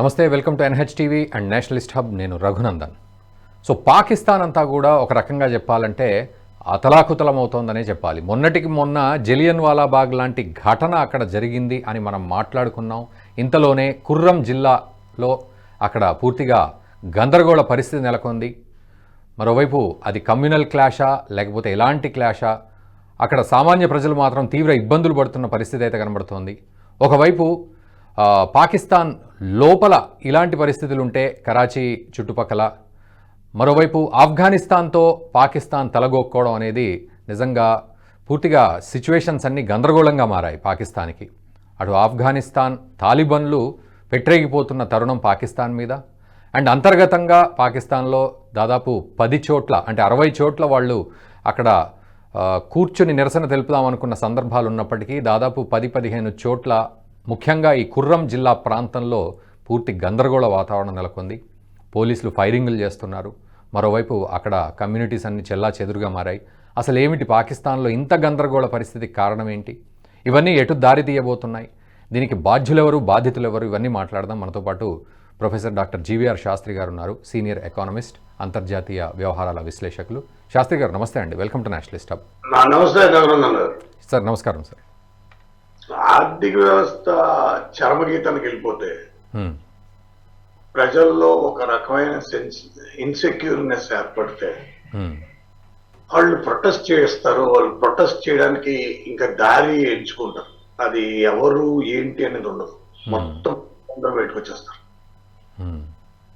నమస్తే welcome to N H TV and nationalist hub. నేను Raghunandan. So Pakistan అంతా కూడా ఒక రకంగా చెప్పాలంటే అతలాకుతలం అవుతోందనే చెప్పాలి. మొన్నటికి మొన్న జలియన్ వాలాబాగ్ లాంటి ఘటన అక్కడ జరిగింది అని మనం మాట్లాడుకున్నాం. ఇంతలోనే కుర్రం జిల్లాలో అక్కడ పూర్తిగా గందరగోళ పరిస్థితి నెలకొంది. మరోవైపు అది కమ్యూనల్ క్లాషా లేకపోతే ఎలాంటి క్లాషా? అక్కడ సామాన్య ప్రజలు మాత్రం తీవ్ర ఇబ్బందులు పడుతున్న పరిస్థితి అయితే కనబడుతోంది. ఒకవైపు పాకిస్తాన్ లోపల ఇలాంటి పరిస్థితులు ఉంటే కరాచీ చుట్టుపక్కల మరోవైపు ఆఫ్ఘనిస్తాన్తో పాకిస్తాన్ తలగొక్కోవడం అనేది నిజంగా పూర్తిగా సిచ్యువేషన్స్ అన్నీ గందరగోళంగా మారాయి పాకిస్తాన్కి. అటు ఆఫ్ఘనిస్తాన్ తాలిబన్లు పెట్టరేగిపోతున్న తరుణం పాకిస్తాన్ మీద అండ్ అంతర్గతంగా పాకిస్తాన్లో దాదాపు పది చోట్ల అంటే అరవై చోట్ల వాళ్ళు అక్కడ కూర్చుని నిరసన తెలుపుదామనుకున్న సందర్భాలు ఉన్నప్పటికీ దాదాపు పది పదిహేను చోట్ల ముఖ్యంగా ఈ కుర్రం జిల్లా ప్రాంతంలో పూర్తి గందరగోళ వాతావరణం నెలకొంది. పోలీసులు ఫైరింగ్లు చేస్తున్నారు. మరోవైపు అక్కడ కమ్యూనిటీస్ అన్ని చెల్లా చెదురుగా మారాయి. అసలు ఏమిటి పాకిస్తాన్లో ఇంత గందరగోళ పరిస్థితికి కారణం ఏంటి? ఇవన్నీ ఎటు దారి తీయబోతున్నాయి? దీనికి బాధ్యులెవరు బాధితులెవరు? ఇవన్నీ మాట్లాడదాం. మనతో పాటు ప్రొఫెసర్ డాక్టర్ జీవీఆర్ శాస్త్రి గారు ఉన్నారు. సీనియర్ ఎకానమిస్ట్ అంతర్జాతీయ వ్యవహారాల విశ్లేషకులు. శాస్త్రి గారు నమస్తే అండి. Welcome to nationalist hub. నమస్తే సార్ నమస్కారం సార్. ఆర్థిక వ్యవస్థ చరమగీతానికి వెళ్ళిపోతే. ప్రజల్లో ఒక రకమైన సెన్స్ ఇన్సెక్యూర్నెస్ ఏర్పడితే. వాళ్ళు ప్రొటెస్ట్ చేస్తారు వాళ్ళు ప్రొటెస్ట్ చేయడానికి ఇంకా దారి ఎంచుకుంటారు. అది ఎవరు ఏంటి అనేది ఉండదు. మొత్తం అందరూ బయటకు వచ్చేస్తారు.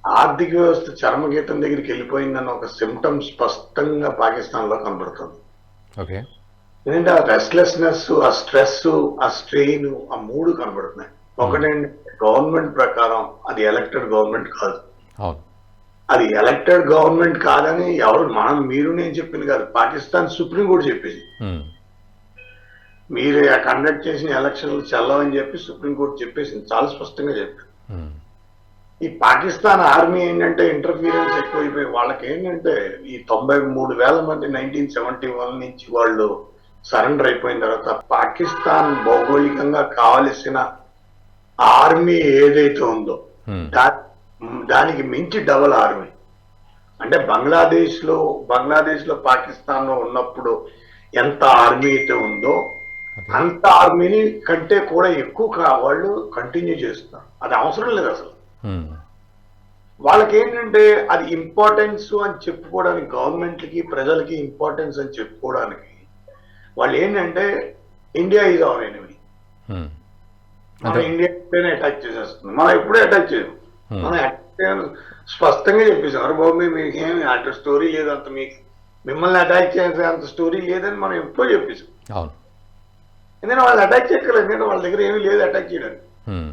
ఆర్థిక వ్యవస్థ చరమగీతం దగ్గరికి వెళ్ళిపోయిందన్న ఒక సిమ్టమ్ స్పష్టంగా పాకిస్తాన్లో కనబడుతుంది. ఓకే. ఏంటంటే ఆ రెస్ట్లెస్నెస్ ఆ స్ట్రెస్ ఆ స్ట్రెయిన్ ఆ మూడు కనబడుతున్నాయి. ఒకటేంటి గవర్నమెంట్ ప్రకారం అది ఎలక్టెడ్ గవర్నమెంట్ కాదు. అది ఎలక్టెడ్ గవర్నమెంట్ కాదని ఎవరు మనం మీరు నేను చెప్పింది కాదు. పాకిస్తాన్ సుప్రీం కోర్టు చెప్పింది. హ్మ్. మీరు కండక్ట్ చేసిన ఎలక్షన్లు చెల్లవని చెప్పి సుప్రీం కోర్టు చెప్పేసింది. చాలా స్పష్టంగా చెప్పింది హ్మ్. ఈ పాకిస్తాన్ ఆర్మీ ఏంటంటే ఇంటర్ఫీరెన్స్ ఎక్కువైపోయి వాళ్ళకి ఏంటంటే ఈ తొంభై మూడు వేల మంది నైన్టీన్ సెవెంటీ వన్ నుంచి వాళ్ళు సరెండర్ అయిపోయిన తర్వాత పాకిస్తాన్ భౌగోళికంగా కావలసిన ఆర్మీ ఏదైతే ఉందో. దా- దానికి మించి డబల్ ఆర్మీ అంటే బంగ్లాదేశ్లో బంగ్లాదేశ్లో పాకిస్తాన్లో ఉన్నప్పుడు ఎంత ఆర్మీ అయితే ఉందో. అంత ఆర్మీని కంటే కూడా ఎక్కువ వాళ్ళు కంటిన్యూ చేస్తున్నారు అది అవసరం లేదు అసలు. వాళ్ళకి ఏంటంటే అది ఇంపార్టెన్స్ అని చెప్పుకోవడానికి గవర్నమెంట్కి ప్రజలకి ఇంపార్టెన్స్ అని చెప్పుకోవడానికి వాళ్ళు ఏంటంటే ఇండియా ఈజ్ అవర్ ఎనిమి. మనం ఇండియా అటాక్ చేసేస్తుంది. మనం ఎప్పుడూ అటాక్ చేయం Hmm. మనం స్పష్టంగా చెప్పేసాం అరే బాబు మీకు ఏమి అటు స్టోరీ లేదు అంత మీకు మిమ్మల్ని అటాక్ చేసే అంత స్టోరీ లేదని మనం ఎప్పుడో చెప్పేసాం ఎందుకంటే వాళ్ళు అటాక్ చేయగలరు ఎందుకంటే వాళ్ళ దగ్గర ఏమీ లేదు అటాక్ చేయడానికి. హ్మ్.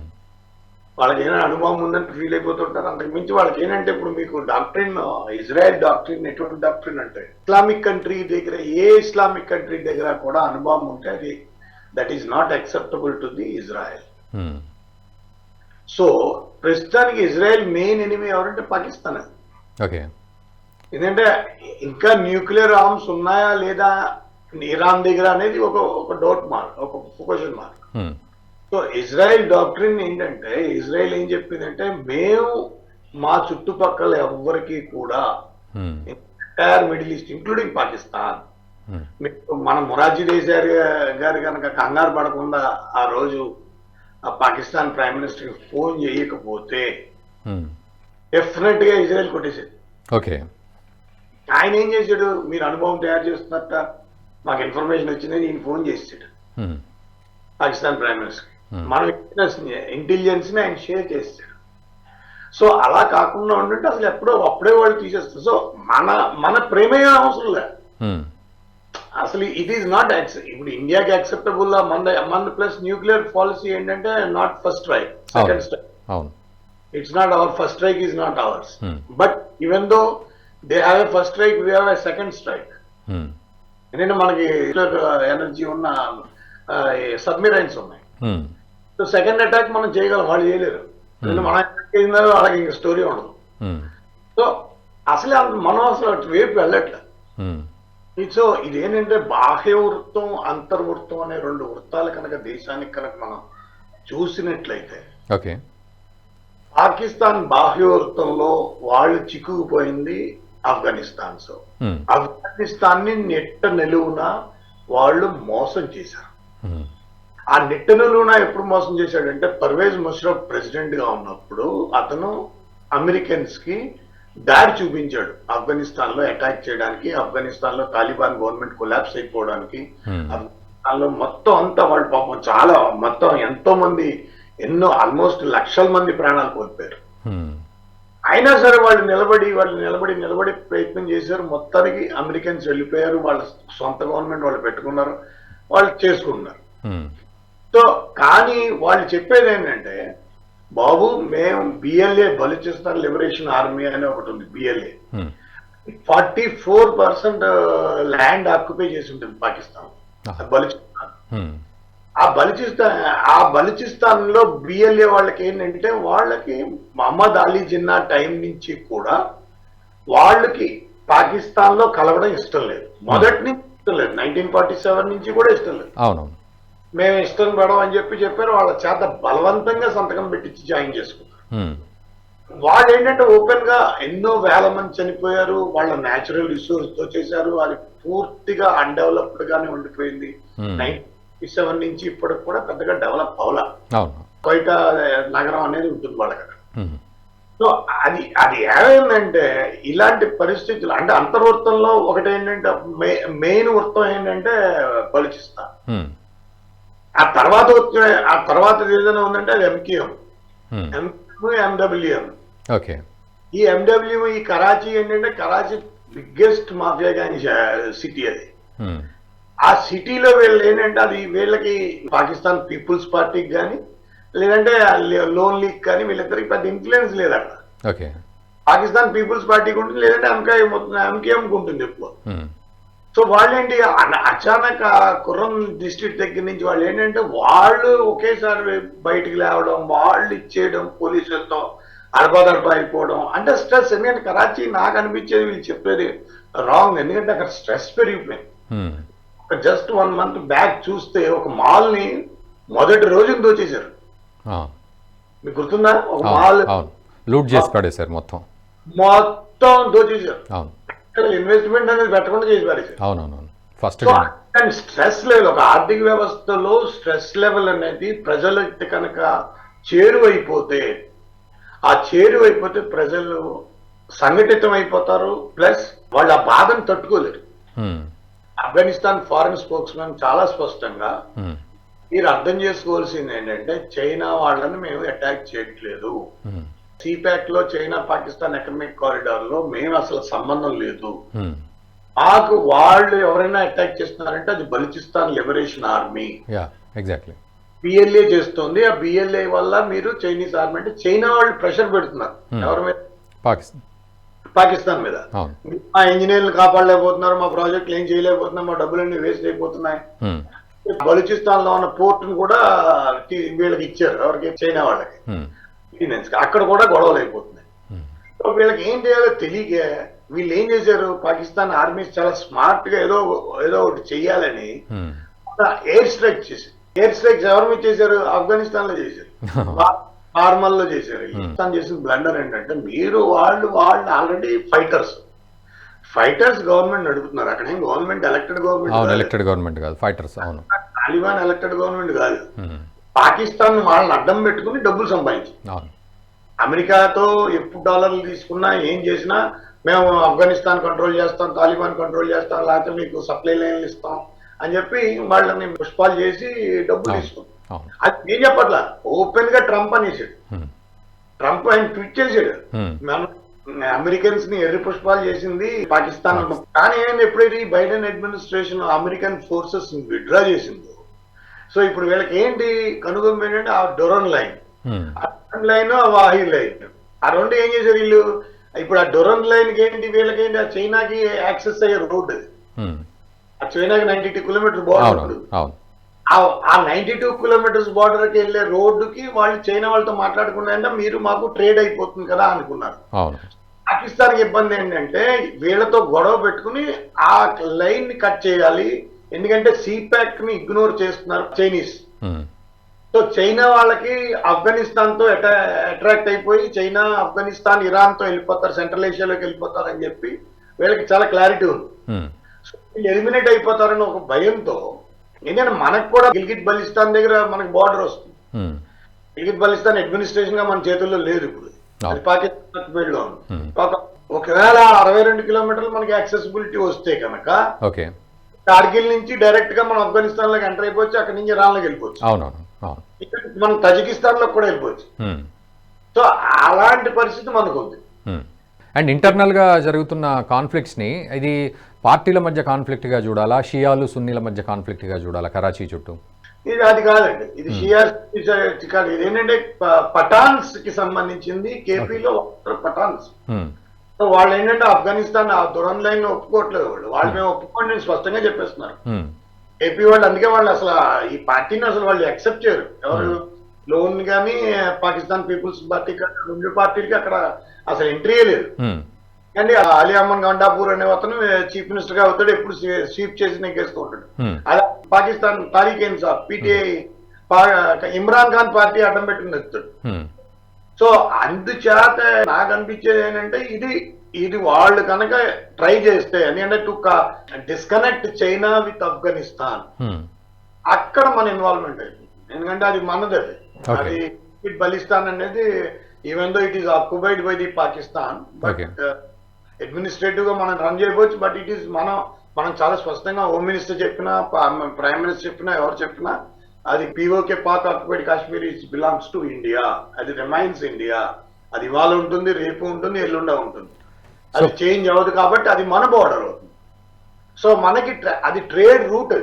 వాళ్ళకి ఏమైనా అనుభవం ఉందంటే ఫీల్ అయిపోతుంటారు అంతకు మించి వాళ్ళకి ఏంటంటే ఇప్పుడు మీకు డాక్టరీన్ ఇజ్రాయెల్ డాక్టరీన్ ఎటువంటి డాక్టరీన్ అంటే ఇస్లామిక్ కంట్రీ దగ్గర ఏ ఇస్లామిక్ కంట్రీ దగ్గర కూడా అనుభవం ఉంటే అది that is not acceptable to the Israel. So ప్రస్తుతానికి ఇజ్రాయెల్ మెయిన్ ఎనిమి ఎవరంటే పాకిస్తాన్. ఓకే. ఎందుకంటే ఇంకా న్యూక్లియర్ ఆర్మ్స్ ఉన్నాయా లేదా ఇరాన్ దగ్గర అనేది ఒక ఒక డౌట్ మార్క్ ఒక question mark. So Israel doctrine ఏంటంటే ఇజ్రాయెల్ ఏం చెప్పిందంటే మేము మా చుట్టుపక్కల ఎవ్వరికి కూడా. Entire middle east including Pakistan. మీకు మన మొరార్జీ దేశాయ్ గారు కనుక కంగారు పడకుండా ఆ రోజు ఆ పాకిస్తాన్ ప్రైమ్ మినిస్టర్ ఫోన్ చేయకపోతే. డెఫినెట్గా ఇజ్రాయెల్ కొట్టేసేది ఓకే ఆయన ఏం చేశాడు మీరు అనుభవం తయారు చేస్తున్నట్ట మాకు ఇన్ఫర్మేషన్ వచ్చిందని ఈయన ఫోన్ చేసాడు. Pakistan prime minister. మనం ఇంటెలిజెన్స్ని ఆయన షేర్ చేస్తాడు. సో అలా కాకుండా ఉండంటే అసలు ఎప్పుడో అప్పుడే వాళ్ళు తీసేస్తారు. సో మన మన ప్రేమే అవసరం లేదు. హ్మ్. అసలు ఇట్ ఈస్ నాట్ ఇప్పుడు ఇండియాకి అక్సెప్టబుల్ మన మన ప్లస్ న్యూక్లియర్ పాలసీ ఏంటంటే not first strike second strike it's not our first strike is not ours Hmm. But even though they have a first strike we have a second strike. ఎందుకంటే మనకి energy ఉన్న సబ్మిరైన్స్ ఉన్నాయి. హ్మ్. So second attack మనం చేయగలం వాళ్ళు చేయలేరు. ఎందుకంటే మనం అటాక్ చేసిన వాళ్ళకి ఇంకా స్టోరీ ఉండదు. సో అసలే అంత- మనం అసలు అటు వైపు వెళ్ళట్లేదు హ్మ్. సో ఇదేంటంటే బాహ్య వృత్తం అంతర్వృత్తం అనే రెండు వృత్తాలు కనుక దేశానికి కనుక మనం చూసినట్లయితే ఓకే పాకిస్తాన్ బాహ్యవృత్తంలో వాళ్ళు చిక్కుకుపోయింది ఆఫ్ఘనిస్తాన్. సో ఆఫ్ఘనిస్తాన్ని నెట్ట నిలువున వాళ్ళు మోసం చేశారు. ఆ నెట్ట నిలువున ఎప్పుడు మోసం చేశాడంటే పర్వేజ్ ముషరఫ్ ప్రెసిడెంట్గా ఉన్నప్పుడు అతను అమెరికన్స్కి దారి చూపించాడు. ఆఫ్ఘనిస్తాన్లో అటాక్ చేయడానికి ఆఫ్ఘనిస్తాన్లో తాలిబాన్ గవర్నమెంట్ కొలాప్స్ అయిపోవడానికి. ఉమ్, ఆఫ్ఘనిస్తాన్లో మొత్తం అంతా వాళ్ళు పాపం చాలా మొత్తం ఎంతో మంది ఎన్నో ఆల్మోస్ట్ లక్షల మంది ప్రాణాలు కోల్పోయారు. ఉమ్, అయినా సరే వాళ్ళు నిలబడి వాళ్ళు నిలబడి నిలబడి ప్రయత్నం చేశారు. మొత్తానికి అమెరికన్స్ వెళ్ళిపోయారు. వాళ్ళ సొంత గవర్నమెంట్ వాళ్ళు పెట్టుకున్నారు. వాళ్ళు చేసుకున్నారు ఉమ్, సో కానీ వాళ్ళు చెప్పేది ఏంటంటే బాబు మేము బిఎల్ఏ బలిచిస్తాన్ లిబరేషన్ ఆర్మీ అని ఒకటి ఉంది B L A um, forty four percent land occupy చేసి ఉంటుంది పాకిస్తాన్. బలిచిస్తాన్ ఉమ్, ఆ బలిచిస్తాన్ ఆ బలిచిస్తాన్లో బిఎల్ఏ వాళ్ళకి ఏంటంటే వాళ్ళకి మహమ్మద్ అలీ జిన్నా టైం నుంచి కూడా వాళ్ళకి పాకిస్తాన్లో కలవడం ఇష్టం లేదు. మొదటి నుంచి ఇష్టం లేదు. నైన్టీన్ ఫార్టీ సెవెన్ నుంచి కూడా ఇష్టం లేదు. అవునవును. మేము ఇష్టం పడం అని చెప్పి చెప్పారు. వాళ్ళ చేత బలవంతంగా సంతకం పెట్టించి జాయిన్ చేసుకున్నారు వాళ్ళు ఏంటంటే ఓపెన్గా ఎన్నో వేల మంది చనిపోయారు. వాళ్ళ న్యాచురల్ రిసోర్స్తో చేశారు. అది పూర్తిగా అన్డెవలప్డ్ గానే ఉండిపోయింది. నైన్టీ సెవెన్ నుంచి ఇప్పటికి కూడా పెద్దగా డెవలప్ అవలా. కోయిట నగరం అనేది ఉంటుంది వాళ్ళకి సో అది అది ఏమైందంటే ఇలాంటి పరిస్థితులు అంటే అంతర్వృత్తంలో ఒకటి ఏంటంటే మెయిన్ వృత్తం ఏంటంటే బలిచిస్తాన్. ఆ తర్వాత వచ్చే ఆ తర్వాత ఏదైనా ఉందంటే అది ఎంకేఎం ఎండబ్ల్యూఎం ఓకే. ఈ ఎండబ్ల్యూ ఈ కరాచీ ఏంటంటే Karachi biggest mafia gang city అది. ఉమ్, ఆ సిటీలో వీళ్ళు ఏంటంటే అది వీళ్ళకి పాకిస్తాన్ పీపుల్స్ పార్టీకి కానీ లేదంటే లోన్ లీగ్ కానీ వీళ్ళిద్దరికి పెద్ద ఇన్ఫ్లుయెన్స్ లేదు అక్కడ పాకిస్తాన్ పీపుల్స్ పార్టీకి ఉంటుంది లేదంటే ఎంకాయ ఎంకేఎంకి ఉంటుంది ఎక్కువ. ఉమ్, సో వాళ్ళు ఏంటి అన- అచానక్ కుర్రం డిస్ట్రిక్ట్ దగ్గర నుంచి వాళ్ళు ఏంటంటే వాళ్ళు ఒకేసారి బయటికి లేవడం వాళ్ళు ఇచ్చేయడం పోలీసులతో అడపదడప అయిపోవడం అంటే స్ట్రెస్ ఎందుకంటే కరాచీ నాకు అనిపించేది వీళ్ళు చెప్పేది రాంగ్ ఎందుకంటే అక్కడ స్ట్రెస్ పెరిగిపోయింది. జస్ట్ వన్ మంత్ బ్యాక్ చూస్తే ఒక మాల్ని మొదటి రోజున దోచేశారు. మీకు గుర్తుందా? ఒక మాల్ లూట్ చేసి పడేశారు మొత్తం. మొత్తం దోచేశారు. ఇన్వెస్ట్మెంట్ అనేది పెట్టకుండా చేసి అవునవునవును. ఫస్ట్ దాని స్ట్రెస్ లెవెల్ ఒక ఆర్థిక వ్యవస్థలో స్ట్రెస్ లెవెల్ అనేది ప్రజలకి కనుక చేరువైపోతే ఆ చేరువైపోతే ప్రజలు సంఘటితం అయిపోతారు ప్లస్ వాళ్ళు ఆ బాధను తట్టుకోలేరు. ఆఫ్ఘనిస్తాన్ ఫారెన్ స్పోక్స్ మ్యాన్ చాలా స్పష్టంగా మీరు అర్థం చేసుకోవాల్సింది ఏంటంటే చైనా వాళ్ళని మేము అటాక్ చేయట్లేదు. సిపాక్లో చైనా పాకిస్తాన్ ఎకనామిక్ కారిడార్లో మేము అసలు సంబంధం లేదు. మాకు వాళ్ళు ఎవరైనా అటాక్ చేస్తున్నారంటే అది Balochistan liberation army exactly B L A చేస్తుంది. ఆ బిఎల్ఏ వల్ల మీరు చైనీస్ ఆర్మీ అంటే చైనా వాళ్ళు ప్రెషర్ పెడుతున్నారు. Hmm. ఎవరి మీద? పాకిస్తాన్. పాకిస్తాన్ మీద. మా ఇంజనీర్లు కాపాడలేకపోతున్నారు మా ప్రాజెక్టులు ఏం చేయలేకపోతున్నాం మా డబ్బులన్నీ వేస్ట్ అయిపోతున్నాయి. ఉమ్, బలూచిస్తాన్లో ఉన్న పోర్ట్ను కూడా వీళ్ళకి ఇచ్చారు. ఎవరికి? చైనా వాళ్ళకి. కి. అక్కడ కూడా గొడవలు అయిపోతున్నాయి. వీళ్ళకి ఏం చేయాలో తెలియక వీళ్ళు ఏం చేశారు? పాకిస్తాన్ ఆర్మీస్ చాలా స్మార్ట్గా ఏదో ఏదో ఒకటి చెయ్యాలని. ఎయిర్ స్ట్రైక్ చేశారు. ఎయిర్ స్ట్రైక్స్ ఎవరి మీద చేశారు? ఆఫ్ఘనిస్తాన్లో చేశారు. నార్మల్లో చేశారు. పాకిస్తాన్ చేసిన బ్లండర్ ఏంటంటే మీరు వాళ్ళు వాళ్ళు ఆల్రెడీ ఫైటర్స్ ఫైటర్స్ గవర్నమెంట్ నడుపుతున్నారు. అక్కడ ఏం government elected government elected government కాదు. ఫైటర్స్ అవును. తాలిబాన్ ఎలక్టెడ్ గవర్నమెంట్ కాదు. పాకిస్తాన్ వాళ్ళని అడ్డం పెట్టుకుని డబ్బులు సంపాదించి అవును. అమెరికాతో ఎప్పుడు డాలర్లు తీసుకున్నా ఏం చేసినా మేము ఆఫ్ఘనిస్తాన్ కంట్రోల్ చేస్తాం తాలిబాన్ కంట్రోల్ చేస్తాం లేకపోతే మీకు సప్లై లైన్లు ఇస్తాం అని చెప్పి వాళ్ళని పుష్పాలు చేసి డబ్బులు అవును. అది నేను చెప్పట్లా ఓపెన్గా ట్రంప్ అనేసాడు. ట్రంప్ ఆయన ట్వీట్ చేశాడు. మనం అమెరికన్స్ని ఎర్రి పుష్పాలు చేసింది పాకిస్తాన్ కానీ ఏంటి ఎప్పుడైతే ఈ Biden administration American forces withdraw చేసిందో సో ఇప్పుడు వీళ్ళకి ఏంటి కనుగొమ్మ ఏంటంటే ఆ డొరన్ లైన్. ఆ డొరన్ లైన్ ఆ వాహి లైన్. ఆ రెండు ఏం చేశారు వీళ్ళు? ఇప్పుడు ఆ డొరన్ లైన్కి ఏంటి వీళ్ళకి ఏంటి ఆ చైనాకి యాక్సెస్ అయ్యే రోడ్ అది ఉమ్. ఆ చైనాకి నైన్టీ టూ కిలోమీటర్ బార్డర్ ఆ నైన్టీ టూ కిలోమీటర్స్ బార్డర్కి వెళ్ళే రోడ్డుకి వాళ్ళు చైనా వాళ్ళతో మాట్లాడుకున్నారంటే మీరు మాకు ట్రేడ్ అయిపోతుంది కదా అనుకున్నారు. పాకిస్తాన్ ఇబ్బంది ఏంటంటే వీళ్ళతో గొడవ పెట్టుకుని ఆ లైన్ని కట్ చేయాలి ఎందుకంటే సిపాక్ని ఇగ్నోర్ చేస్తున్నారు చైనీస్ ఉమ్, సో చైనా వాళ్ళకి ఆఫ్ఘనిస్తాన్తో అట్రాక్ట్ అయిపోయి చైనా ఆఫ్ఘనిస్తాన్ ఇరాన్తో వెళ్ళిపోతారు సెంట్రల్ ఏషియాలోకి వెళ్ళిపోతారు అని చెప్పి వీళ్ళకి చాలా క్లారిటీ ఉంది. వీళ్ళు ఎలిమినేట్ అయిపోతారని ఒక భయంతో ఎందుకంటే మనకు కూడా గిల్గిట్ బలిస్తాన్ దగ్గర మనకి బార్డర్ వస్తుంది. ఉమ్, గిల్గిట్ బలిస్తాన్ అడ్మినిస్ట్రేషన్గా మన చేతుల్లో లేదు ఇప్పుడు. అది పాకిస్తాన్ Hmm. ఒకవేళ అరవై రెండు కిలోమీటర్లు మనకి యాక్సెసిబిలిటీ వస్తే కనుక ఓకే కార్గిల్ నుంచి డైరెక్ట్గా మనం ఆఫ్ఘనిస్తాన్లోకి ఎంటర్ అయిపోవచ్చు అక్కడి నుంచి ఇరాన్లోకి వెళ్ళిపోవచ్చు. అవునవును అవును. ఇక్కడ మనం తజికిస్తాన్లో కూడా వెళ్ళిపోవచ్చు. సో అలాంటి పరిస్థితి మనకు ఉంది. అండ్ ఇంటర్నల్గా జరుగుతున్న కాన్ఫ్లిక్ట్స్ని ఇది పార్టీల మధ్య కాన్ఫ్లిక్ట్గా చూడాలా షియాలు సున్నీల మధ్య కాన్ఫ్లిక్ట్గా చూడాలా కరాచీ చుట్టూ? ఇది అది కాదండి. ఇది షియాస్ ఇది కాదు. ఇది ఏంటంటే పఠాన్స్కి సంబంధించింది కేపీలో పఠాన్స్ సో వాళ్ళు ఏంటంటే ఆఫ్ఘనిస్తాన్ ఆ దురన్ లైన్ ఒప్పుకోవట్లేదు వాళ్ళు. వాళ్ళు మేము ఒప్పుకోండి స్పష్టంగా చెప్పేస్తున్నారు ఉమ్, ఏపీ వాళ్ళు అందుకే వాళ్ళు అసలు ఈ పార్టీని అసలు వాళ్ళు యాక్సెప్ట్ చేయరు. ఎవరు లోన్ కానీ పాకిస్తాన్ పీపుల్స్ పార్టీ కానీ రెండు పార్టీలకి అక్కడ అసలు ఎంట్రీ లేదు. కానీ అలీ అహ్మద్ గండాపూర్ అనే అతను చీఫ్ మినిస్టర్గా అవుతాడు ఎప్పుడు స్వీప్ చేసి నెగ్గేస్తూ ఉంటాడు. అలా పాకిస్తాన్ తారీఖ్ ఇన్సాఫ్ పీటీఐ ఇమ్రాన్ ఖాన్ పార్టీ అడ్డం పెట్టుకుని సో అందుచేత నాకు అనిపించేది ఏంటంటే ఇది ఇది వాళ్ళు కనుక ట్రై చేస్తే ఎందుకంటే to disconnect China with Afghanistan. అక్కడ మన ఇన్వాల్వ్మెంట్ అయింది ఎందుకంటే అది మనది. అది ఇట్ బలిస్తాన్ అనేది even though it is occupied by the Pakistan but. అడ్మినిస్ట్రేటివ్గా మనం రన్ చేయవచ్చు బట్ ఇట్ ఈస్ మనం మనం చాలా స్పష్టంగా హోమ్ మినిస్టర్ చెప్పినా ప్రైమ్ మినిస్టర్ చెప్పినా ఎవరు చెప్పినా అది P O K Pak occupied Kashmir is belongs to India అది రిమైన్స్ ఇండియా అది ఇవాళ ఉంటుంది రేపు ఉంటుంది ఎల్లుండ ఉంటుంది. అది చేంజ్ అవ్వదు కాబట్టి అది మన బోర్డర్ అవుతుంది. సో మనకి అది ట్రేడ్ రూట్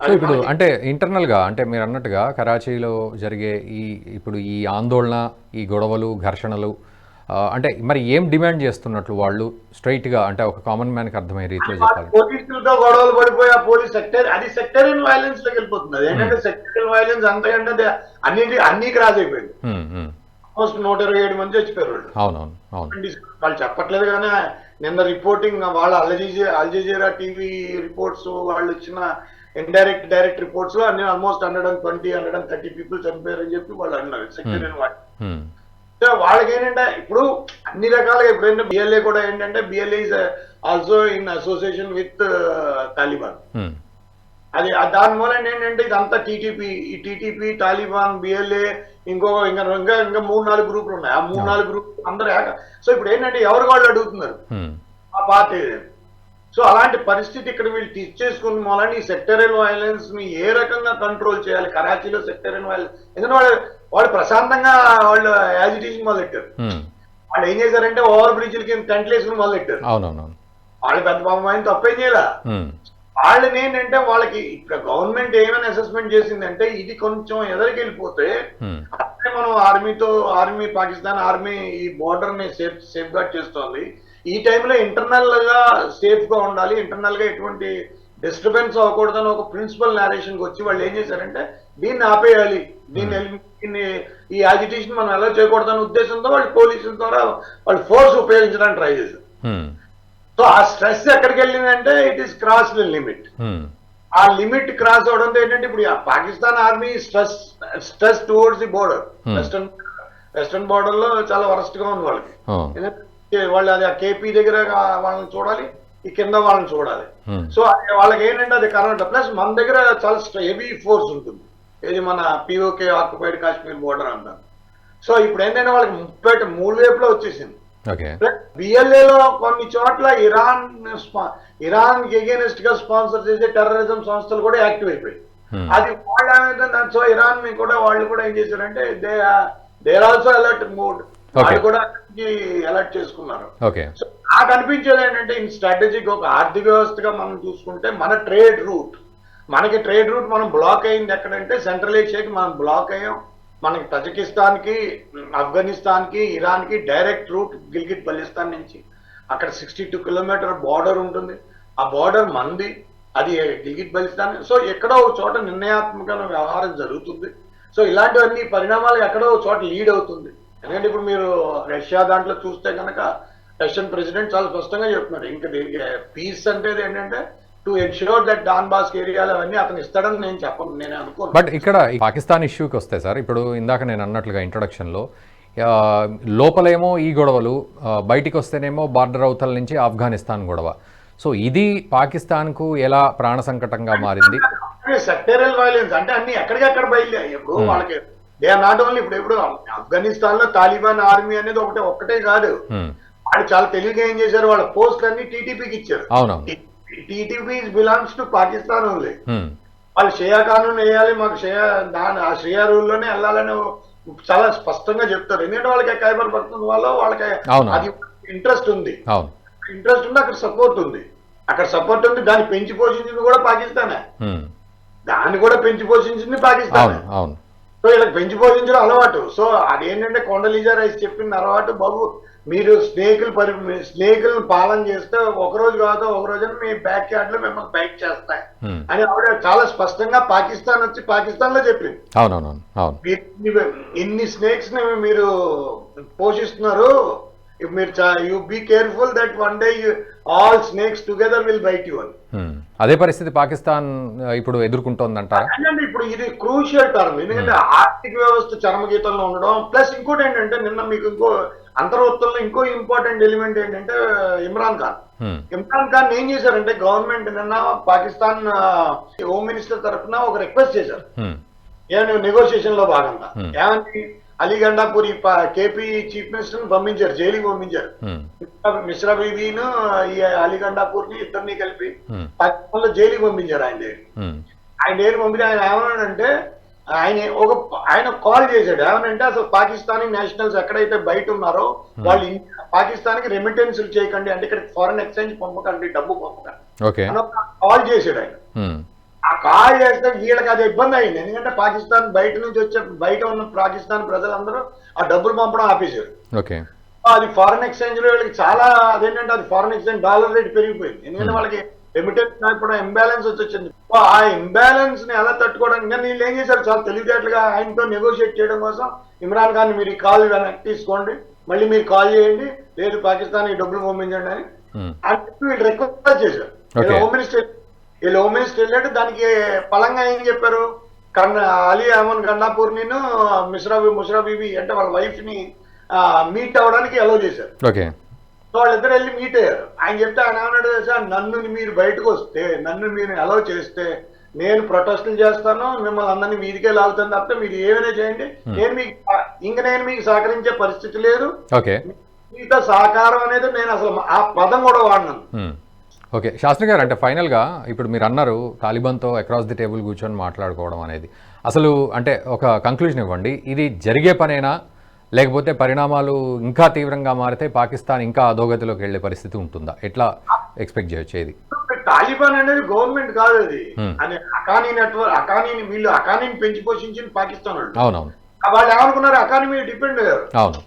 సో ఇప్పుడు అంటే ఇంటర్నల్గా అంటే మీరు అన్నట్టుగా కరాచీలో జరిగే ఈ ఇప్పుడు ఈ ఆందోళన ఈ గొడవలు ఘర్షణలు అంటే మరి ఏం డిమాండ్ చేస్తున్నట్లు వాళ్ళు స్ట్రైట్గా అంటే ఒక కామన్ మ్యాన్కి అర్థమయ్యే రీతిలో చెప్పాలి పోలీసులతో గొడవలు పడిపోయి ఆ పోలీస్ సెక్టర్ అది సెక్టరియన్ వైలెన్స్లోకి వెళ్ళిపోతుంది ఏంటంటే సెక్టరియన్ వైలెన్స్ అంతకంటే అది అన్నిటి అన్ని క్రాస్ అయిపోయింది. ఆల్మోస్ట్ నూట ఇరవై ఏడు మంది చచ్చిపోయారు వాళ్ళు. అవునవును అవును. వాళ్ళు చెప్పట్లేదు కానీ నిన్న రిపోర్టింగ్ వాళ్ళ అల్జీజే అల్జీజీరా టీవీ రిపోర్ట్స్ వాళ్ళు ఇచ్చిన ఇండైరెక్ట్ డైరెక్ట్ రిపోర్ట్స్లో అన్ని almost hundred and twenty hundred and thirty people చనిపోయారని చెప్పి వాళ్ళు అన్నారు. సెక్టరియన్ వాళ్ళు. ఉమ్, సో వాళ్ళకి ఏంటంటే ఇప్పుడు అన్ని రకాలుగా ఇప్పుడు ఏంటంటే బిఎల్ఏ కూడా ఏంటంటే B L A is also in association with Taliban అది దాని మూలంగా ఏంటంటే ఇదంతా టీటీపీ ఈ టీటీపీ తాలిబాన్ బిఎల్ఏ ఇంకో ఇంకా ఇంకా ఇంకా మూడు నాలుగు గ్రూపులు ఉన్నాయి. ఆ మూడు నాలుగు గ్రూప్ అందరూ సో ఇప్పుడు ఏంటంటే ఎవరు వాళ్ళు అడుగుతున్నారు? ఉమ్, ఆ పార్టీ. సో అలాంటి పరిస్థితి ఇక్కడ వీళ్ళు తీసుకున్న మూలని ఈ సెక్టరియల్ వైలెన్స్ని ఏ రకంగా కంట్రోల్ చేయాలి? కరాచీలో సెక్టరియల్ వైలెన్స్ ఎందుకంటే వాళ్ళు వాళ్ళు ప్రశాంతంగా వాళ్ళు యాజిటేషన్ మొదలెట్టారు. ఉమ్, వాళ్ళు ఏం చేశారంటే ఓవర్ బ్రిడ్జ్ల కింద టెంట్లు వేసుకుని మొదలెట్టారు. వాళ్ళు పెద్ద పాపం ఆయన తప్పేం చేయాల? వాళ్ళని ఏంటంటే వాళ్ళకి ఇక్కడ గవర్నమెంట్ ఏమైనా అసెస్మెంట్ చేసిందంటే ఇది కొంచెం ఎదరికి వెళ్ళిపోతే అప్పుడే మనం ఆర్మీతో ఆర్మీ పాకిస్తాన్ ఆర్మీ ఈ బోర్డర్ని సేఫ్ సేఫ్ గార్డ్ చేస్తోంది. ఈ టైంలో ఇంటర్నల్గా సేఫ్గా ఉండాలి. ఇంటర్నల్గా ఎటువంటి డిస్టర్బెన్స్ అవ్వకూడదని ఒక ప్రిన్సిపల్ నేరేషన్కి వచ్చి వాళ్ళు ఏం చేశారంటే దీన్ని ఆపేయాలి. దీన్ని దీన్ని ఈ యాజిటేషన్ మనం ఎలా చేయకూడదనే ఉద్దేశంతో వాళ్ళు పోలీసుల ద్వారా వాళ్ళు ఫోర్స్ ఉపయోగించడానికి ట్రై చేశారు. సో ఆ స్ట్రెస్ ఎక్కడికి వెళ్ళిందంటే it is cross limit um, ఆ లిమిట్ క్రాస్ అవడంతో ఏంటంటే ఇప్పుడు Pakistan army stress stress towards the border Hmm. Western western బోర్డర్లో చాలా వరస్ట్గా ఉంది వాళ్ళకి. ఎందుకంటే వాళ్ళు అది ఆ కేపీ దగ్గర వాళ్ళని చూడాలి ఈ కింద వాళ్ళని చూడాలి. సో వాళ్ళకి ఏంటంటే అది కర్ణాటక. ప్లస్ మన దగ్గర చాలా హెవీ ఫోర్స్ ఉంటుంది. ఇది మన P O K occupied Kashmir border అంటారు. సో ఇప్పుడు ఏంటంటే వాళ్ళకి ముప్పై మూడు వైపులో వచ్చేసింది. బిఎల్ఏలో కొన్ని చోట్ల ఇరాన్ ఇరాన్కి ఎగేనెస్ట్గా స్పాన్సర్ చేసే టెర్రరిజం సంస్థలు కూడా యాక్టివ్ అయిపోయాయి. అది వాళ్ళ సో ఇరాన్ కూడా వాళ్ళు కూడా ఏం చేశారంటే they there also alert mood. వాళ్ళు కూడా అలర్ట్ చేసుకున్నారు. సో నాకు అనిపించేది ఏంటంటే ఇన్ స్ట్రాటజిక్ ఒక ఆర్థిక వ్యవస్థగా మనం చూసుకుంటే మన ట్రేడ్ రూట్ మనకి ట్రేడ్ రూట్ మనం బ్లాక్ అయింది ఎక్కడంటే సెంట్రల్ ఏషియాకి మనం బ్లాక్ అయ్యాం. మనకి తజకిస్తాన్కి ఆఫ్ఘనిస్తాన్కి ఇరాన్కి డైరెక్ట్ రూట్ గిల్గిట్ బలిస్తాన్ నుంచి. అక్కడ సిక్స్టీ టూ కిలోమీటర్ బార్డర్ ఉంటుంది. ఆ బార్డర్ మంది అది గిల్గిట్ బలిస్తాన్ సో ఎక్కడో ఒక చోట నిర్ణయాత్మకమైన వ్యవహారం జరుగుతుంది. సో ఇలాంటివన్నీ పరిణామాలు ఎక్కడో ఒక చోట లీడ్ అవుతుంది. ఎందుకంటే ఇప్పుడు మీరు రష్యా దాంట్లో చూస్తే కనుక రష్యన్ ప్రెసిడెంట్ చాలా స్పష్టంగా చెప్తున్నారు. ఇంకా పీస్ అంటే ఏంటంటే టు ఎన్ష్యూర్ దట్ డాన్ బాస్క్ ఏరియాలో అవన్నీ అతను ఇస్తాడని నేను చెప్పను నేను అనుకోను. బట్ ఇక్కడ పాకిస్తాన్ ఇష్యూకి వస్తే సార్ ఇప్పుడు ఇందాక నేను అన్నట్లుగా ఇంట్రొడక్షన్లో లోపలేమో ఈ గొడవలు బయటికి వస్తేనేమో బార్డర్ అవతల నుంచి ఆఫ్ఘనిస్తాన్ గొడవ. సో ఇది పాకిస్తాన్కు ఎలా ప్రాణ సంకటంగా మారింది సెక్టరియల్ వైలెన్స్ అంటే అన్ని ఎక్కడికెక్కడ బయలుదేరాయి. ఇప్పుడు వాళ్ళకి దే ఆర్ నాట్ ఓన్లీ ఇప్పుడు ఇప్పుడు ఆఫ్ఘనిస్తాన్లో తాలిబాన్ ఆర్మీ అనేది ఒకటే ఒక్కటే కాదు. వాళ్ళు చాలా తెలివిగా ఏం చేశారు? వాళ్ళ పోస్ట్ అన్ని టీటీపీకి ఇచ్చారు. T T P belongs to Pakistan only. వాళ్ళు షియా కానూన్ వేయాలి మాకు షియా దాని ఆ షియా రూల్లోనే వెళ్ళాలని చాలా స్పష్టంగా చెప్తారు. ఎందుకంటే వాళ్ళకి ఖైబర్ పడుతుంది వల్ల వాళ్ళకి. అది ఇంట్రెస్ట్ ఉంది. ఇంట్రెస్ట్ ఉంది అక్కడ సపోర్ట్ ఉంది. అక్కడ సపోర్ట్ ఉంది దాన్ని పెంచి పోషించింది కూడా పాకిస్తానే. దాన్ని కూడా పెంచి పోషించింది పాకిస్తాన్. సో వీళ్ళకి పెంచి పోషించడం అలవాటు. సో అదేంటంటే కొండలీజా రైస్ చెప్పిన అలవాటు బాబు. మీరు స్నేకులు పరి స్నేకులను పాలన చేస్తే ఒక రోజు కాదు ఒక రోజు మీ బ్యాక్ యార్డ్లో మిమ్మల్ని బైక్ చేస్తాయి. అని ఆవిడ చాలా స్పష్టంగా పాకిస్తాన్ వచ్చి పాకిస్తాన్లో చెప్పింది ఇన్ని- స్నేక్స్ని మీరు పోషిస్తున్నారు. మీరు you be careful that one day all snakes together will bite you అని. అదే పరిస్థితి పాకిస్తాన్ ఇప్పుడు ఎదుర్కొంటోందంటారా? ఇప్పుడు ఇది క్రూషియల్ టర్మ్. ఎందుకంటే ఆర్థిక వ్యవస్థ చరమగీతంలో ఉండడం ప్లస్ ఇంకోటి ఏంటంటే నిన్న మీకు ఇంకో అంతర్వృత్తంలో ఇంకో ఇంపార్టెంట్ ఎలిమెంట్ ఏంటంటే ఇమ్రాన్ ఖాన్. ఇమ్రాన్ ఖాన్ ఏం చేశారంటే గవర్నమెంట్ నిన్న పాకిస్తాన్ హోమ్ మినిస్టర్ తరఫున ఒక రిక్వెస్ట్ చేశారు. నెగోషియేషన్లో భాగంగా. ఏమని అలీగండాపూర్ కేపీ చీఫ్ మినిస్టర్ పంపించారు జైలుకి పంపించారు. మిశ్రా బీబీను ఈ అలీగండాపూర్ని ఇద్దరిని కలిపి. పాకిస్తాన్లో జైలుకి పంపించారు ఆయన దగ్గరికి. హ్మ్. ఆయన దగ్గర పంపితే ఆయన ఏమన్నాడంటే ఆయన ఒక ఆయన కాల్ చేశాడు ఏమనంటే అసలు పాకిస్తానీ నేషనల్స్ ఎక్కడైతే బయట ఉన్నారో వాళ్ళు పాకిస్తాన్కి రెమిటెన్స్ చేయకండి అంటే ఇక్కడ ఫారెన్ ఎక్స్చేంజ్ పంపకండి డబ్బు పంపకండి కాల్ చేశాడు ఆయన కాల్ చేస్తే వీళ్ళకి అది ఇబ్బంది అయింది. ఎందుకంటే పాకిస్తాన్ బయట నుంచి వచ్చే బయట ఉన్న పాకిస్తాన్ ప్రజలందరూ ఆ డబ్బులు పంపడం ఆపేశారు. ఓకే. అది ఫారెన్ ఎక్స్చేంజ్లో వీళ్ళకి చాలా అదేంటంటే అది ఫారెన్ ఎక్స్చేంజ్ డాలర్ రేట్ పెరిగిపోయింది. ఎందుకంటే వాళ్ళకి రెమిటెన్స్ ఇప్పుడు ఇంబ్యాలెన్స్ వచ్చి వచ్చింది ఆ ఇంబ్యాలెన్స్ని ఎలా తట్టుకోవడానికి? వీళ్ళు ఏం చేశారు? చాలా తెలివితేటలుగా ఆయనతో నెగోషియేట్ చేయడం కోసం ఇమ్రాన్ ఖాన్ మీరు ఈ కాల్ వెనక్కి తీసుకోండి. మళ్ళీ మీరు కాల్ చేయండి. లేదు పాకిస్తాన్ ఈ డబ్బులు పంపించండి అని. అని చెప్పి వీళ్ళు రిక్వెస్ట్ చేశారు. హోమ్ మినిస్టర్ వీళ్ళు హోమ్ మినిస్టర్ వెళ్ళాడు దానికి పలంగా ఏం చెప్పారు? కన్న అలీ అహమద్ గండాపూర్ నేను మిశ్రా ముష్రా బీబీ అంటే వాళ్ళ వైఫ్ని మీట్ అవ్వడానికి అలౌ చేశారు. ఓకే. సో వాళ్ళిద్దరు వెళ్ళి మీట్ అయ్యారు. ఆయన చెప్తే ఆయన ఏమన్నాడు తెలుసా? నన్ను మీరు బయటకు వస్తే నన్ను మీరు అలౌ చేస్తే నేను ప్రొటెస్టులు చేస్తాను మిమ్మల్ని అందరినీ మీదికే లాగుతాను తప్ప మీరు ఏమైనా చేయండి. నేను మీకు ఇంక నేను మీకు సహకరించే పరిస్థితి లేదు. ఓకే. మీతో సహకారం అనేది నేను అసలు ఆ పదం కూడా వాడినాను మ్మ్. ఓకే. శాస్త్రి గారు అంటే ఫైనల్గా ఇప్పుడు మీరు అన్నారు తాలిబాన్తో అక్రాస్ ది టేబుల్ కూర్చొని మాట్లాడుకోవడం అనేది. అసలు అంటే ఒక కంక్లూజన్ ఇవ్వండి. ఇది జరిగే పనేనా? లేకపోతే పరిణామాలు ఇంకా తీవ్రంగా మారితే పాకిస్తాన్ ఇంకా అధోగతిలోకి వెళ్ళే పరిస్థితి ఉంటుందా? ఎట్లా ఎక్స్పెక్ట్ చేయొచ్చు ఇది తాలిబాన్ అనేది గవర్నమెంట్ కాదు అది. అని అకానీ నెట్వర్క్ అకానీని వీళ్ళు అకానీని పెంచి పోషించింది పాకిస్తాన్ వాళ్ళు. అవునవును. వాళ్ళు ఏమనుకున్నారు? అకానీ మీద డిపెండ్ అయ్యారు. అవును.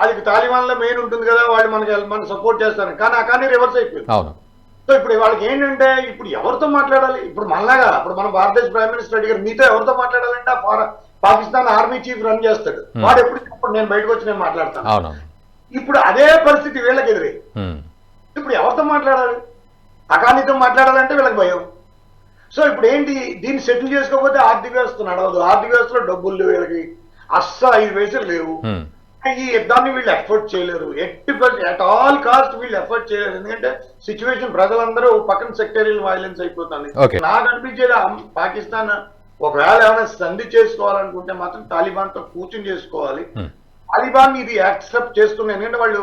అది తాలిబాన్లో మెయిన్ ఉంటుంది కదా వాళ్ళు మనకి మనం సపోర్ట్ చేస్తారు. కానీ అకానీ రివర్స్ అయిపోయింది. అవును. సో ఇప్పుడు వాళ్ళకి ఏంటంటే ఇప్పుడు ఎవరితో మాట్లాడాలి? ఇప్పుడు మనలాగా ఇప్పుడు మన భారతదేశ ప్రైమ్ మినిస్టర్ అడిగారు మీతో ఎవరితో మాట్లాడాలంటే పాకిస్తాన్ ఆర్మీ చీఫ్ రన్ చేస్తాడు. వాడు ఎప్పుడు చెప్పడు, నేను బయటకు వచ్చి నేను మాట్లాడతాను. ఇప్పుడు అదే పరిస్థితి వీళ్ళకి ఎదురై. మ్మ్. ఇప్పుడు ఎవరితో మాట్లాడాలి? అకానీతో మాట్లాడాలంటే వీళ్ళకి భయం. సో ఇప్పుడు ఏంటి దీన్ని సెటిల్ చేసుకోకపోతే ఆర్థిక వ్యవస్థ నడవదు. ఆర్థిక వ్యవస్థలో డబ్బులు లేవు వీళ్ళకి. అస్సలు ఐదు పైసలు లేవు. మ్మ్. ఈ యుద్ధాన్ని వీళ్ళు ఎఫర్ట్ చేయలేరు. ఎట్టి అట్ ఆల్ కాస్ట్ వీళ్ళు ఎఫర్ట్ చేయలేరు. ఎందుకంటే సిచ్యువేషన్ ప్రజలందరూ పక్కన సెక్టరియల్ వైలెన్స్ అయిపోతుంది. నాకు అనిపించేది పాకిస్తాన్ ఒకవేళ ఏమైనా సంధి చేసుకోవాలనుకుంటే మాత్రం తాలిబాన్తో కూర్చుని చేసుకోవాలి. మ్మ్. తాలిబాన్ ఇది యాక్సెప్ట్ చేస్తున్నారు ఎందుకంటే వాళ్ళు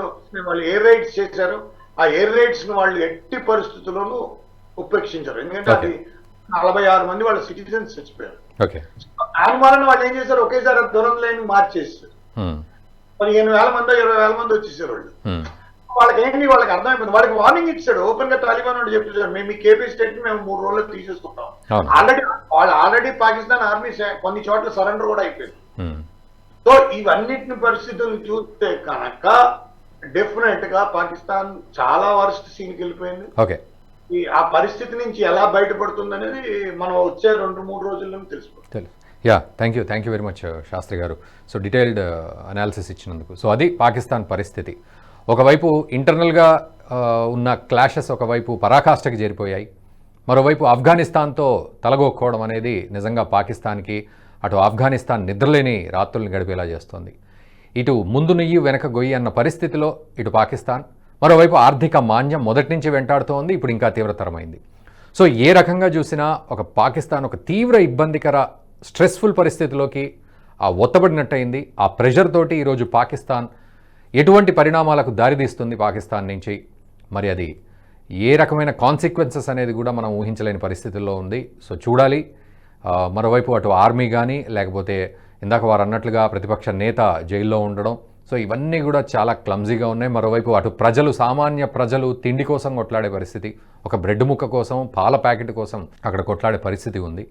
వాళ్ళు ఎయిర్ రైడ్స్ చేశారు. ఆ ఎయిర్ రైడ్స్ను వాళ్ళు ఎట్టి పరిస్థితుల్లోనూ ఉపేక్షించారు. ఎందుకంటే అది నలభై ఆరు మంది వాళ్ళ సిటిజన్స్ చచ్చిపోయారు. దాని వలన వాళ్ళు ఏం చేశారు? ఒకేసారి దూరం లైన్ మార్చేస్తారు మ్మ్. పదిహేను వేల మంది ఇరవై వేల మంది వచ్చేసారు వాళ్ళు. వాళ్ళకి ఏంటి వాళ్ళకి అర్థమైపోయింది. వాళ్ళకి వార్నింగ్ ఇచ్చాడు. ఓపెన్గా తాలిబాన్ వాడు చెప్పేసాడు మేము మీ కేపీ స్టేట్ని మేము మూడు రోజుల్లో తీసేసుకుంటాం. ఆల్రెడీ వాళ్ళు ఆల్రెడీ పాకిస్తాన్ ఆర్మీ కొన్ని చోట్ల సరెండర్ కూడా అయిపోయింది. సో ఇవన్నిటిని పరిస్థితులు చూస్తే కనుక డెఫినెట్గా పాకిస్తాన్ చాలా వర్స్ట్ సీన్కి వెళ్ళిపోయింది. ఓకే. ఈ ఆ పరిస్థితి నుంచి ఎలా బయటపడుతుంది అనేది మనం వచ్చే రెండు మూడు రోజుల్లో తెలుసుకోవాలి. తెలుసు. Yeah thank you thank you very much Shastri garu. So detailed analysis ఇచ్చినందుకు. సో అది పాకిస్తాన్ పరిస్థితి. ఒకవైపు ఇంటర్నల్గా uh, ఉన్న క్లాషెస్ ఒకవైపు పరాకాష్ఠకి చేరిపోయాయి. మరోవైపు ఆఫ్ఘనిస్తాన్తో తలగొక్కోవడం అనేది నిజంగా పాకిస్తాన్కి అటు ఆఫ్ఘనిస్తాన్ నిద్రలేని రాత్రుల్ని గడిపేలా చేస్తుంది. ఇటు ముందు నెయ్యి వెనక గొయ్యి అన్న పరిస్థితిలో ఇటు పాకిస్తాన్. మరోవైపు ఆర్థిక మాంద్యం మొదటి నుంచి వెంటాడుతోంది ఇప్పుడు ఇంకా తీవ్రతరమైంది. సో ఏ రకంగా చూసినా ఒక పాకిస్తాన్ ఒక తీవ్ర ఇబ్బందికర స్ట్రెస్ఫుల్ పరిస్థితిలోకి ఆ ఒత్తబడినట్టయింది. ఆ ప్రెషర్ తోటి ఈరోజు పాకిస్తాన్ ఎటువంటి పరిణామాలకు దారితీస్తుంది పాకిస్తాన్ నుంచి? మరి అది ఏ రకమైన కాన్సిక్వెన్సెస్ అనేది కూడా మనం ఊహించలేని పరిస్థితుల్లో ఉంది. సో చూడాలి. మరోవైపు అటు ఆర్మీ కానీ లేకపోతే ఇందాక వారు అన్నట్లుగా ప్రతిపక్ష నేత జైల్లో ఉండడం. సో ఇవన్నీ కూడా చాలా క్లమ్జీగా ఉన్నాయి. మరోవైపు అటు ప్రజలు సామాన్య ప్రజలు తిండి కోసం కొట్లాడే పరిస్థితి ఒక బ్రెడ్ ముక్క కోసం పాల ప్యాకెట్ కోసం అక్కడ కొట్లాడే పరిస్థితి ఉంది.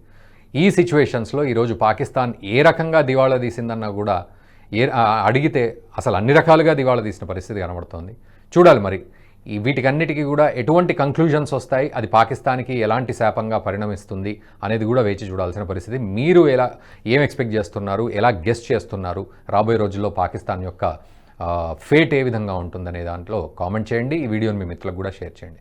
ఈ సిచ్యువేషన్స్లో ఈరోజు పాకిస్తాన్ ఏ రకంగా దివాళా తీసిందన్నా కూడా ఏ అడిగితే అసలు అన్ని రకాలుగా దివాళా తీసిన పరిస్థితి కనబడుతోంది. చూడాలి మరి. ఈ వీటికన్నిటికీ కూడా ఎటువంటి కంక్లూజన్స్ వస్తాయి? అది పాకిస్తాన్కి ఎలాంటి శాపంగా పరిణమిస్తుంది అనేది కూడా వేచి చూడాల్సిన పరిస్థితి. మీరు ఎలా ఏం ఎక్స్పెక్ట్ చేస్తున్నారు? ఎలా గెస్ట్ చేస్తున్నారు? రాబోయే రోజుల్లో పాకిస్తాన్ యొక్క ఫేట్ ఏ విధంగా ఉంటుందనే దాంట్లో కామెంట్ చేయండి. ఈ వీడియోని మీ మిత్రులకు కూడా షేర్ చేయండి.